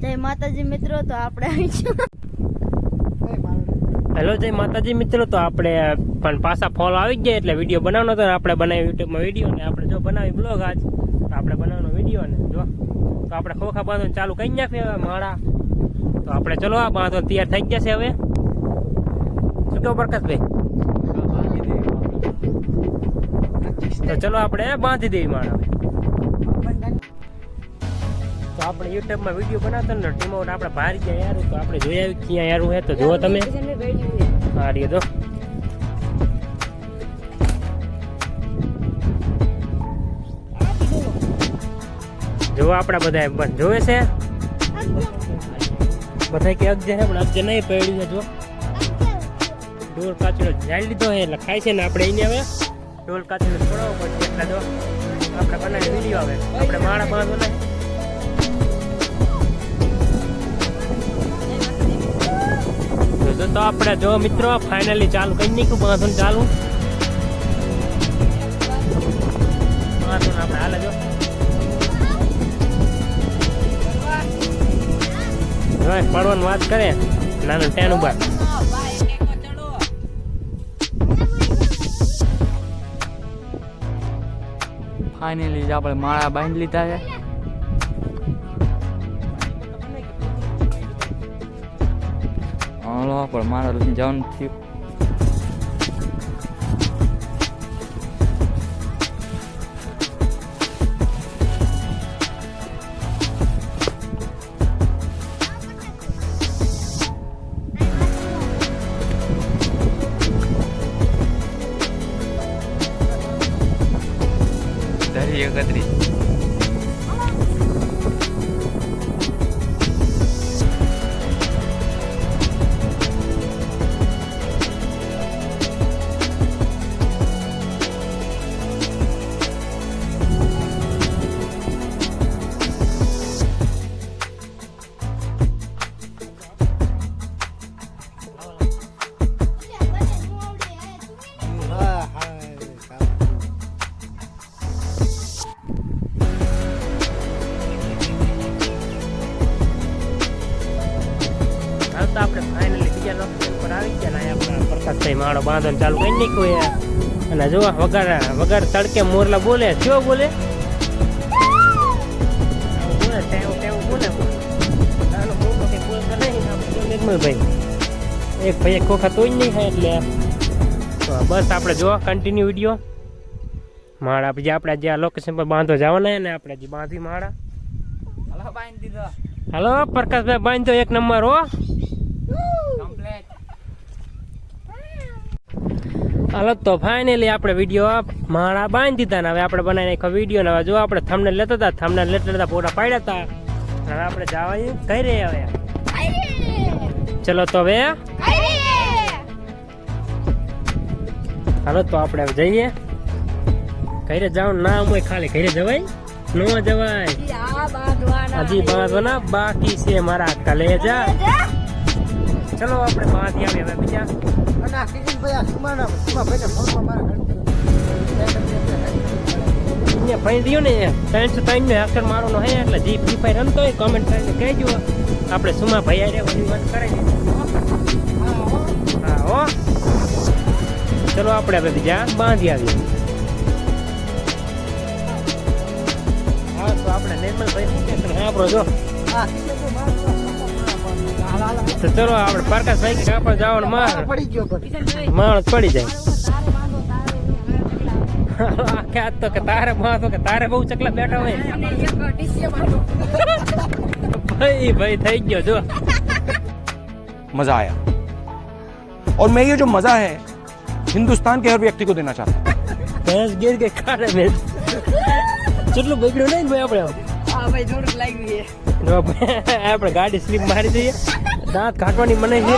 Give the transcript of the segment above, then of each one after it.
જય માતાજી મિત્રો તો આપણે અહીં છું. હેલો જય માતાજી મિત્રો તો આપણે પણ પાછા ફોન આવી જ ગયા એટલે વીડિયો બનાવવાનો હતો ને આપણે બનાવી યુટ્યુબમાં વીડિયો ને આપણે જો બનાવી બ્લોગ આજ તો આપણે બનાવવાનો વીડિયો ને જો. તો આપણે ખોખા બાંધવાનું ચાલુ કરી નાખીએ હવે માળા. તો આપણે ચલો આ બાંધો તૈયાર થઈ ગયા છે હવે. શું કહો પ્રકાશભાઈ? તો ચલો આપણે બાંધી દેવી માળા. હવે તો આપણે યુટ્યુબમાં વીડિયો બનાવતા ને ટીમો આપણે બહાર ગયા યાર, તો આપણે જોઈ આવી ક્યાં યાર હે તો જુઓ તમે. હા તો જો. આપણા બધા પણ જોવે છે? બધા કે અગજે છે, પણ અગજે નહીં પડ્યું છે જો ડોલ કાચડો જાળી લીધો છે, એટલે ખાય છે ને આપણે એને હવે. ડોલ કાચડો છોડાવવો પડશે, એટલે જો. આપણે બનાવી વીડિયો આવે આપણે માળા માણસ ને આપણે જો મિત્રો ફાઇનલી ચાલુ કરી નાખ્યું બાંધવાનું ચાલુ. બાંધવાનું આપણે હાલે જો. પડવાની વાત કરે, નાનું ટેન ઉપર. ફાઇનલી આપણે માળા બાંધી લીધા છે. હાલો પણ મારા લઈને જવાનું થયું ધરી એકત્રી હાલ ફાઇનલી બીજા આવી ગયા ને અહીંયા આપણા પ્રકાશભાઈ માળો બાંધો ચાલુ કરી નાખ્યું યાર અને જો વગર વગર તડકે મોરલા બોલે કયો બોલે? આવું બોલે ટેવ ટેવ બોલે. ચાલો મોટો કે બોલતો નહીં નિર્મલભાઈ એક ભાઈ ખોખા તોય નહીં થાય એટલે. તો બસ આપણે જો કન્ટિન્યુ વીડિયો માળા પછી આપણે આ લોકેશન પર બાંધો જવાના ને આપણે જે બાંધી માળા. હાલો બાંધી દીધો. હાલો પ્રકાશભાઈ બાંધો એક નંબર હો. હાલો તો ફાઇનલી આપણે વીડિયો માળા બાંધી દીધા ને હવે આપણે બનાવી નાખ્યો વીડિયો ને હવે જો આપણે થમને લેતા હતા થમને લેતા હતા ફોટા પાડ્યા હતા. હવે આપણે જવા કઈ રહે હવે ચલો તો હવે. હાલો તો આપણે હવે જઈએ. ઘરે જવાનું નામ હોય ખાલી ઘરે જવાય? ન જવાય. હજી બાંધવાના બાકી છે મારા કલેજા. ચલો આપણે બાંધી આવીએ હવે બીજા. અહીંયા ભાઈ રહ્યો ને ત્રણસો ત્રણ નો હેક્ટર મારો હે એટલે જે ફ્રી ફાયર રમતો હોય કોમેન્ટ કરીને કહેજો. આપણે સુમા ભાઈ આરે વાત કરાવી હા હો. ચલો આપણે હવે બીજા બાંધી આવીએ હા તો આપણે નિર્મલ ભાઈ શું કહેશે હા આપણો જો તો ચલો આપણે પ્રકાશભાઈ કે આપણે જવાનું માર માણસ પડી જાય આખે આજ તો કે તારે માથો કે તારે બહુ ચકલા બેઠા હોય ભાઈ ભાઈ થઈ ગયો જો मजा आया और मैं ये जो मजा है हिंदुस्तान के हर व्यक्ति को देना चाहता हूँ ભેંસ ગીર કે ખાડે ભેંસ કેટલું બગડ્યું નહીં ને ભાઈ આપણે આપણે ગાડી સ્લીપ મારી દઈએ. દાંત કાઢવાની મને છે.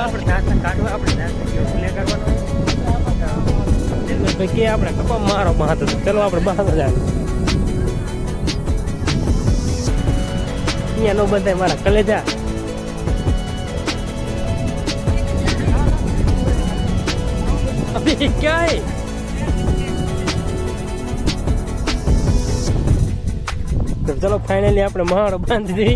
આપણે આપણે દાંત કે આપણે કપા મારો બાંધો ચલો આપણે બહાર જાય અહીંયા નો બધા મારા કલેજા. અભી ચલો ફાઇનલી આપણે માળ બાંધી દઈ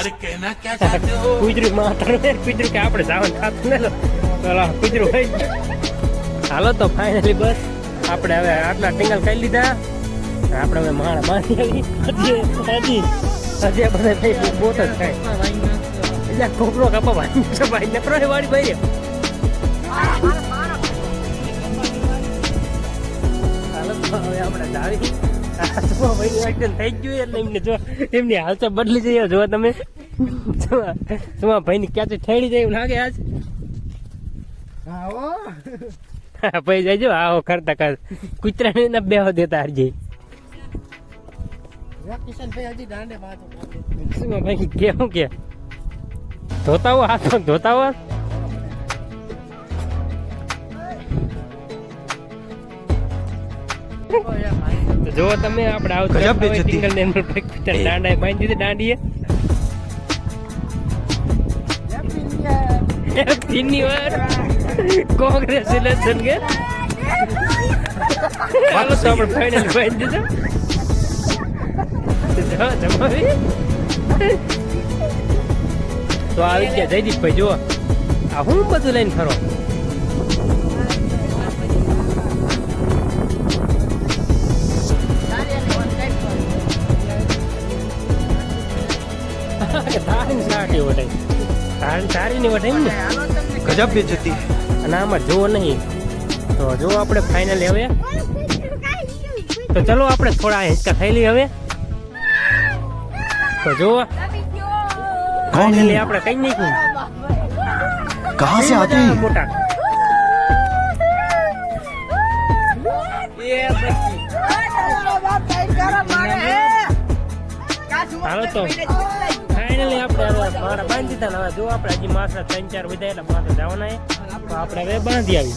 અરે કહેના તો ફાઇનલી બસ. આપણે હવે આટલા ટિંગલ કરી લીધા. આપણે હવે માળ બાંધી હજી હજી હજી થાય એટલે ખોપરો કાપા ભાઈ. ભાઈ વાળી ભાઈ. એમને હાલત બદલી જઈએ જો તમે તમારા ભાઈની ક્યાંથી ઠેડી જાય એવું લાગે આજ ભાઈ જજો આવો કરતા કર કૂતરાને ને બેહો દેતા હરજી શું ભાઈ કેવું કે ધોતા હો હાથ ધોતા ધોતા જો તમે આપણે આવતો ગજબ સિંગલ નેમ પગ દાંડા બાંધી દીધી દાંડીએ તીની વાર કોંગ્રેચ્યુલેશન કે હાલો તો આપણે ફાઇનલ બાંધી દીધો જમાવી. તો આવી ગયા જયદીપભાઈ જુઓ. આ હું બધું લઈને ફરો? તારી સારી વટાઈ તારી સારી ની વટાઈ ને ગજબ બેજતી અને આમાં જો નહીં તો જો આપણે ફાઇનલ હવે તો ચલો આપણે થોડા હિંચકા થયેલી હવે તો જો ફાઇનલી આપણે કઈ નાખ્યું કહા સે આતે મોટા હાલો તો મારા બાંધી દીધા હવે જો આપણે હજી માસના ત્રણ ચાર વધ્યા એટલે માથે જવાના. તો આપણે હવે બાંધી આવી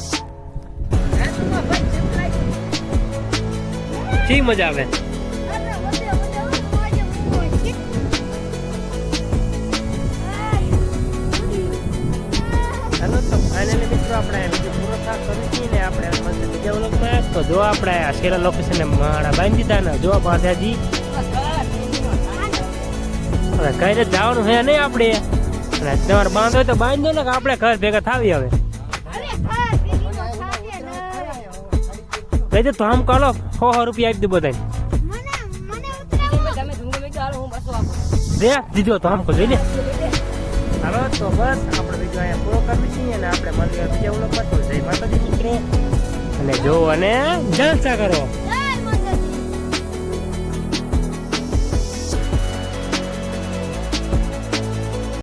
શી મજા આવે. હાલો, તો ફાઇનલી મિત્રો આપણે પૂરો મળીએ બીજા તો જો આપણે આ શેરા લોકેશન માળા બાંધી દીધા ને જો બાંધ્યાજી રીતે જવાનું છે નહીં આપણે. અને તમારે બાંધો તો બાંધો ને કે આપણે ઘર ભેગા થાવી હવે. કહી દે તો આમ કાલો સો સો રૂપિયા આપી દે બધાને. દે દીધો તો આમ જોઈ લે. હાલો તો બસ આપણે બીજો અહીંયા પૂરો કરવી છીએ અને આપણે મળીએ બીજા વ્લોગમાં. તો જય માતાજી નીકળે અને જો અને જલસા કરો.